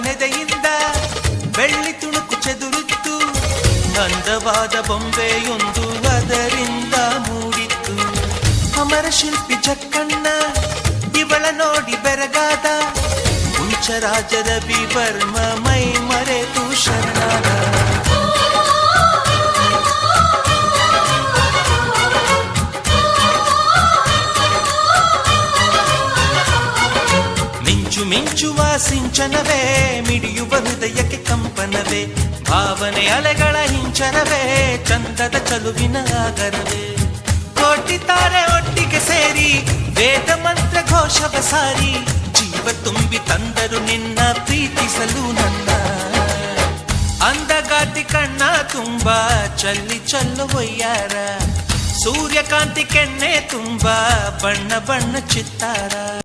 ನೆದೆಯಿಂದ ಬೆಳ್ಳಿ ತುಣುಕು ಚೆದುರಿತ್ತು. ನಂದವಾದ ಬೊಂಬೆಯೊಂದು ಅದರಿಂದ ಮೂಡಿತ್ತು. ಅಮರ ಶಿಲ್ಪಿ ಚಕ್ಕಣ್ಣ ಇವಳ ನೋಡಿ ಬೆರಗಾದ. ಹುಂಚರಾಜ ರವಿ ವರ್ಮ ಮಿಂಚುವ ಸಿಂಚನವೇ, ಮಿಡಿಯುವ ಹೃದಯಕ್ಕೆ ಕಂಪನವೇ, ಭಾವನೆ ಅಲೆಗಳ ಹಿಂಚನವೇ, ಚಂದದ ಚಲುವಿನ ಆಗರವೇ. ಕೊಟ್ಟಿದ್ದಾರೆ ಒಟ್ಟಿಗೆ ಸೇರಿ, ವೇದ ಮಂತ್ರ ಘೋಷವ ಸಾರಿ, ಜೀವ ತುಂಬಿ ತಂದರು ನಿನ್ನ ಪ್ರೀತಿಸಲು ನನ್ನ. ಅಂದಗಾತಿ ಕಣ್ಣ ತುಂಬಾ, ಚಲ್ಲಿ ಚಲ್ಲು ಒಯ್ಯಾರ ಸೂರ್ಯಕಾಂತಿ ಕೆನ್ನೆ ತುಂಬಾ, ಬಣ್ಣ ಬಣ್ಣ ಚಿತ್ತಾರ.